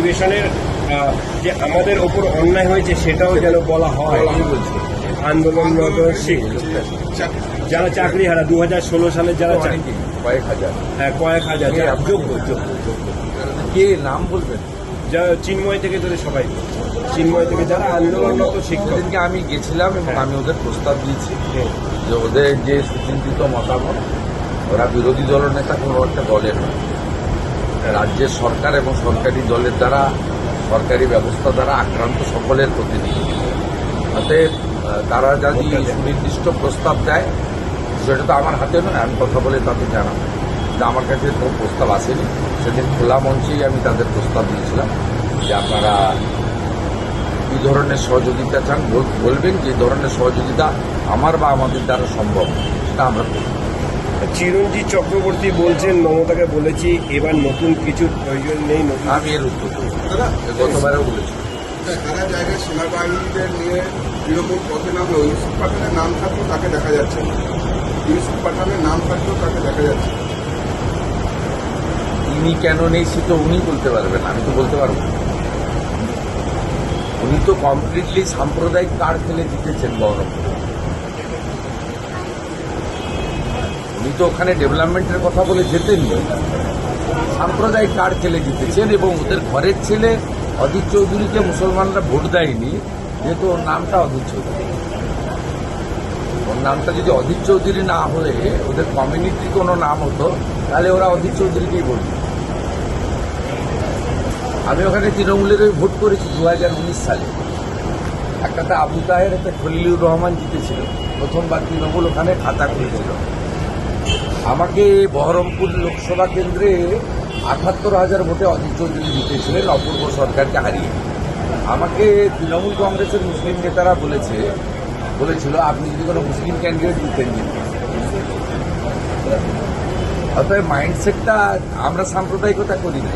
অধিবেশনের যে আমাদের ওপর অন্যায় হয়েছে সেটাও যেন বলা হয়। আন্দোলনরত যারা চাকরি হারা দু হাজার ষোলো সালে যারা চাকরি কয়েক হাজার। হ্যাঁ কয়েক হাজার যারা যোগ্য যোগ্য যোগ্য। কে নাম বলবেন? যারা চিন্ময় থেকে ধরে সবাই। চিন্ময় থেকে যারা আন্দোলনরত শিক্ষক। আমি গেছিলাম এবং আমি ওদের প্রস্তাব দিয়েছি যে ওদের যে সুচিন্তিত মতামত ওরা বিরোধী দলনেতা কোনো একটা দলের নয়। রাজ্যের সরকার এবং সরকারি দলের দ্বারা সরকারি ব্যবস্থা দ্বারা আক্রান্ত সকলের প্রতিনিধি। অতএব তারা যদি সুনির্দিষ্ট প্রস্তাব দেয় সেটা তো আমার হাতে নয় আমি কথা বলে তাদের জানাব। যে আমার কাছে কোনো প্রস্তাব আসেনি। সেদিন খোলা মঞ্চেই আমি তাদের প্রস্তাব দিয়েছিলাম যে আপনারা কি ধরনের সহযোগিতা চান বলবেন যে ধরনের সহযোগিতা আমার বা আমাদের দ্বারা সম্ভব। সেটা আমরা করব। চিরঞ্জিত চক্রবর্তী বলছেন মমতাকে বলেছি এবার নতুন কিছু প্রয়োজন নেই নতুন আমি এর উত্তর গতবারেও বলেছি। সারা জায়গায় সেনাবাহিনীদের নিয়ে তৃণমূল পথে নামলো? ইউসুফ পাঠানের নাম থাকলেও তাকে দেখা যাচ্ছে না। ইউসুফ পাঠানের নাম থাকলেও তাকে দেখা যাচ্ছে। তিনি কেন নেই সে তো উনি বলতে পারবেন আমি তো বলতে পারব না। উনি তো কমপ্লিটলি সাম্প্রদায়িক কার্ড খেলে জিতেছেন বহরমপুরে। উনি তো ওখানে ডেভেলপমেন্টের কথা বলে জেতেননি সাম্প্রদায়িক কার্ড খেলে জিতেছেন এবং ওদের ঘরের ছেলে অজিত চৌধুরীকে মুসলমানরা ভোট দেয়নি, যেহেতু ওর নামটা অজিত চৌধুরী। ওর নামটা যদি অজিত চৌধুরী না হলে ওদের কমিউনিটির কোনো নাম হতো, তাহলে ওরা অজিত চৌধুরীকেই ভোট আমি ওখানে তৃণমূলের ওই ভোট করেছি দু হাজার উনিশ সালে। একটাতে আবু তাহের, একটা খলিলুর রহমান জিতেছিল। প্রথমবার তৃণমূল ওখানে খাতা খুলেছিল। আমাকে বহরমপুর লোকসভা কেন্দ্রে আটাত্তর হাজার ভোটে অজিত চৌধুরী জিতেছিলেন অপূর্ব সরকারকে হারিয়ে। আমাকে তৃণমূল কংগ্রেসের মুসলিম নেতারা বলেছে বলেছিল আপনি যদি কোনো মুসলিম ক্যান্ডিডেট দিতেন অতএব মাইন্ডসেটটা আমরা সাম্প্রদায়িকতা করি না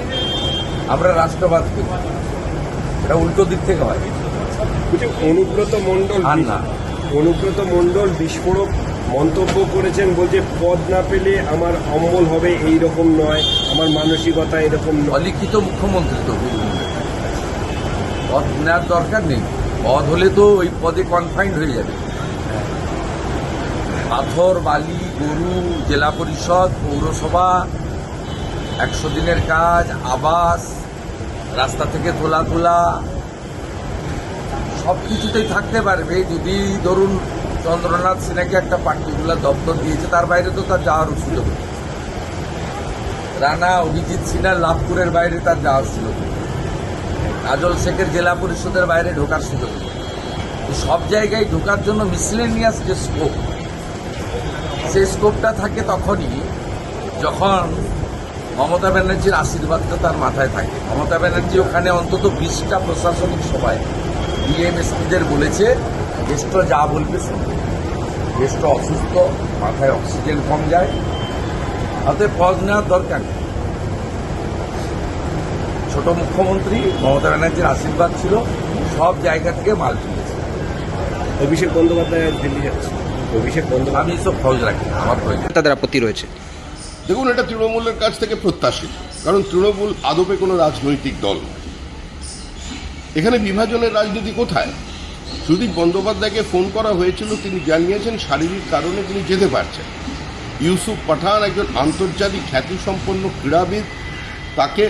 আমরা রাষ্ট্রবাদ করি। এটা উল্টো দিক থেকে হয়। অনুব্রত মণ্ডল না। অনুব্রত মণ্ডল বিস্ফোরক মন্তব্য করেছেন বলছে, পদ না পেলে আমার অম্বল হবে এই রকম নয়, আমার মানসিকতা এরকম অলিখিত মুখ্যমন্ত্রী তো পদ নেওয়ার দরকার নেই। পদ হলে তো ওই পদে কনফাইন্ড হয়ে যাবে। পাথর, বালি, গরু, জেলা পরিষদ, পৌরসভা, একশো দিনের কাজ, আবাস, রাস্তা থেকে তোলা তোলা সব কিছুতেই থাকতে পারবে। যদি ধরুন চন্দ্রনাথ সিনহাকে একটা পার্টিকুলার দপ্তর দিয়েছে, তার বাইরে তো তার যাওয়ার সুযোগ রানা অভিজিৎ সিনহার লাভপুরের বাইরে তার যাওয়ার সুযোগ কাজল শেখের জেলা পরিষদের বাইরে ঢোকার সুযোগ সব জায়গায় ঢোকার জন্য মিসলেনিয়াস যে স্কোপ সেই স্কোপটা থাকে তখনই যখন মমতা ব্যানার্জির আশীর্বাদটা তার মাথায় থাকে। মমতা ব্যানার্জি ওখানে অন্তত বিশটা প্রশাসনিক সভায় ডিএমএসপিদের বলেছে জ্যেষ্ঠ যা বলবে শুনবে জ্যেষ্ঠ অসুস্থ মাথায় অক্সিজেন কম যায়। অতএব পদ নেওয়ার দরকার নেই। ছোট মুখ্যমন্ত্রী মমতা ব্যানার্জির আশীর্বাদ ছিল সব জায়গা থেকে মাল তুলেছে। অভিষেক বন্দ্যোপাধ্যায় দিল্লি যাচ্ছে। অভিষেক বন্দ্যোপাধ্যায় আমি এসব খোঁজ রাখি আমার প্রয়োজন। তাদের আপত্তি রয়েছে। দেখুন এটা তৃণমূলের কাছ থেকে প্রত্যাশিত কারণ তৃণমূল আদপে কোনো রাজনৈতিক দল। এখানে বিভাজনের রাজনীতি কোথায়? সুদীপ বন্দ্যোপাধ্যায়কে ফোন করা হয়েছিল, তিনি জানিয়েছেন শারীরিক কারণে তিনি যেতে পারছেন ইউসুফ পাঠান একজন আন্তর্জাতিক খ্যাতিসম্পন্ন ক্রীড়াবিদ, তাকে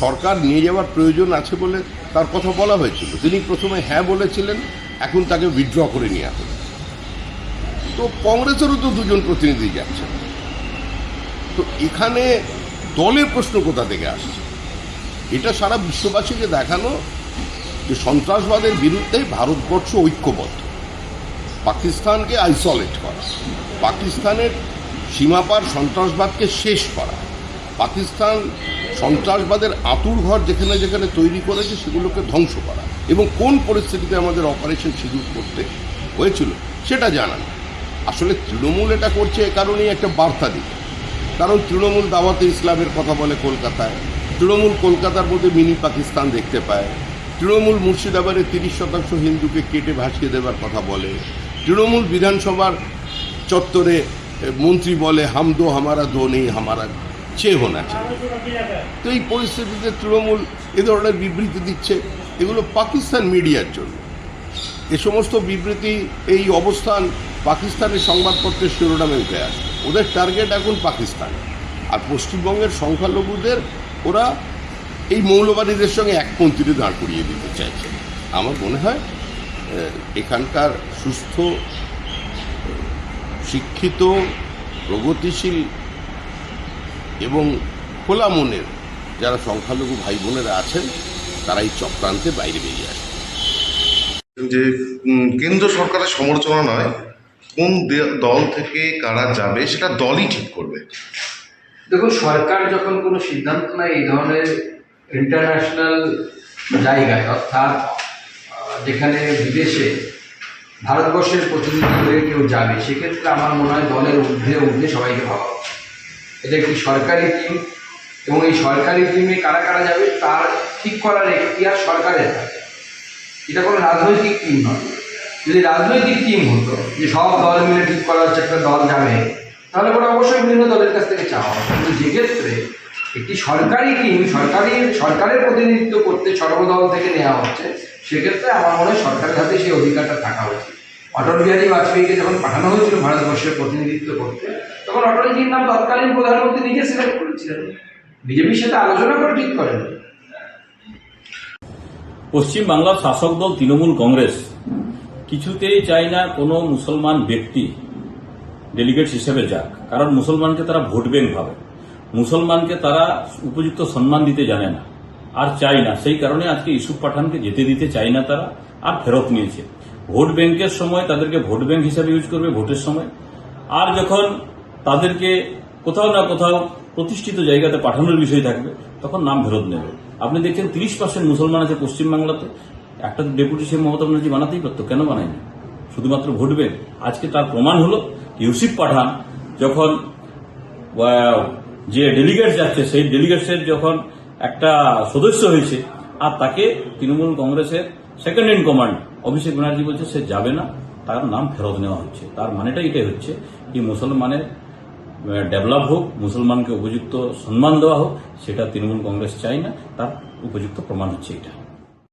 সরকার নিয়ে যাওয়ার প্রয়োজন আছে বলে তার কথা বলা হয়েছিল। তিনি প্রথমে হ্যাঁ বলেছিলেন, এখন তাকে উইথড্র করে নিয়ে হলো। তো কংগ্রেসেরও তো দুজন প্রতিনিধি যাচ্ছেন তো এখানে দলের প্রশ্ন কোথা থেকে আসছে? এটা সারা বিশ্ববাসীকে দেখানো যে সন্ত্রাসবাদের বিরুদ্ধে ভারতবর্ষ ঐক্যবদ্ধ। পাকিস্তানকে আইসোলেট করা। পাকিস্তানের সীমাপার সন্ত্রাসবাদকে শেষ করা। পাকিস্তান সন্ত্রাসবাদের আতুর ঘর যেখানে যেখানে তৈরি করেছে সেগুলোকে ধ্বংস করা এবং কোন পরিস্থিতিতে আমাদের অপারেশন সিঁদুর করতে হয়েছিল সেটা জানান। আসলে তৃণমূল এটা করছে এ কারণেই একটা বার্তা দিতে কারণ তৃণমূল দাওয়াতে ইসলামের কথা বলে কলকাতায়। তৃণমূল কলকাতার মধ্যে মিনি পাকিস্তান দেখতে পায়। তৃণমূল মুর্শিদাবাদে তিরিশ শতাংশ হিন্দুকে কেটে ভাসিয়ে দেওয়ার কথা বলে। তৃণমূল বিধানসভার চত্বরে মন্ত্রী বলে, হাম দো, হামারা দো নেই, হামারা চেয়ে চাই তো এই পরিস্থিতিতে তৃণমূল এ ধরনের বিবৃতি দিচ্ছে। এগুলো পাকিস্তান মিডিয়ার জন্য। এ সমস্ত বিবৃতি, এই অবস্থান পাকিস্তানের সংবাদপত্রের শিরোনামে উঠে আসে। ওদের টার্গেট এখন পাকিস্তান। আর পশ্চিমবঙ্গের সংখ্যালঘুদের, ওরা এই মৌলবাদীদের সঙ্গে একপন্থীতে দাঁড় করিয়ে দিতে চাইছে। আমার মনে হয় এখানকার সুস্থ শিক্ষিত প্রগতিশীল এবং খোলা মনের যারা সংখ্যালঘু ভাই বোনেরা আছেন তারা এই চক্রান্তে বাইরে বেরিয়ে আসে। যে কেন্দ্র সরকারের সমালোচনা নয় কোন দে- দল থেকে কারা যাবে সেটা দলই ঠিক করবে। দেখুন সরকার যখন কোনো সিদ্ধান্ত নেয় এই ধরনের ইন্টারন্যাশনাল জায়গায়, অর্থাৎ যেখানে বিদেশে ভারতবর্ষের প্রতিনিধি হয়ে কেউ যাবে, সেক্ষেত্রে আমার মনে হয় দলের ঊর্ধ্বে ঊর্ধ্বে সবাইকে ভাবা। এটা একটি সরকারি টিম এবং এই সরকারি টিমে কারা কারা যাবে, তার ঠিক করার এখতিয়ার সরকারের থাকে। এটা কোনো রাজনৈতিক টিম নয়। যদি রাজনৈতিক টিম হতো, যে সব দল মিলে ঠিক করা হচ্ছে, একটা দল যাবে, তাহলে পরে অবশ্যই বিভিন্ন দলের কাছ থেকে চাওয়া হবে। কিন্তু যেক্ষেত্রে একটি সরকারি টিম সরকারি, সরকারের প্রতিনিধিত্ব করতে সর্বদল থেকে নেওয়া হচ্ছে। সেক্ষেত্রে আমার মনে হয় সরকারের হাতে সেই অধিকারটা থাকা উচিত। অটল বিহারী বাজপেয়ীকে যখন পাঠানো হয়েছিল ভারতবর্ষের প্রতিনিধিত্ব করতে, তখন অটলজির নাম তৎকালীন প্রধানমন্ত্রী নিজে সিলেক্ট করেছিলেন। বিজেপির সাথে আলোচনা করে ঠিক করেন। পশ্চিম বাংলার শাসক দল তৃণমূল কংগ্রেস কিছুতেই চায় না কোনো মুসলমান ব্যক্তি ডেলিগেট হিসেবে যাক। কারণ মুসলমানকে তারা ভোট ব্যাংক ভাবে। মুসলমানকে তারা উপযুক্ত সম্মান দিতে জানে না, আর চায় না। সেই কারণে আজকে ইউসুফ পাঠানকে যেতে দিতে চায় না তারা, আর ফেরত নিয়েছে। ভোট ব্যাংকের সময় তাদেরকে ভোট ব্যাংক হিসাবে ইউজ করবে ভোটের সময়। আর যখন তাদেরকে কোথাও না কোথাও প্রতিষ্ঠিত জায়গাতে পাঠানোর বিষয় থাকবে, তখন নাম ফেরত নেবে। আপনি দেখছেন তিরিশ পার্সেন্ট মুসলমান আছে পশ্চিমবাংলাতে একটা ডেপুটি সে মমতা ব্যানার্জি বানাতেই পারতো, কেন বানায়নি? শুধুমাত্র ভোট ব্যাংক। আজকে তার প্রমাণ হলো, ইউসিফ পাঠান যখন যে ডেলিগেট যাচ্ছে, সেই ডেলিগেটসের যখন একটা সদস্য হয়েছে, আর তাকে তৃণমূল কংগ্রেসের second in command Abhishek Banerjee বলছে সে যাবে না, তার নাম ফেরত নেওয়া হচ্ছে। তার মানেটা এটাই হচ্ছে কি মুসলমানের ডেভেলপ হোক, মুসলমানকে উপযুক্ত সম্মান দেওয়া হোক, সেটা তৃণমূল কংগ্রেস চায় না, তার উপযুক্ত প্রমাণ হচ্ছে এটা।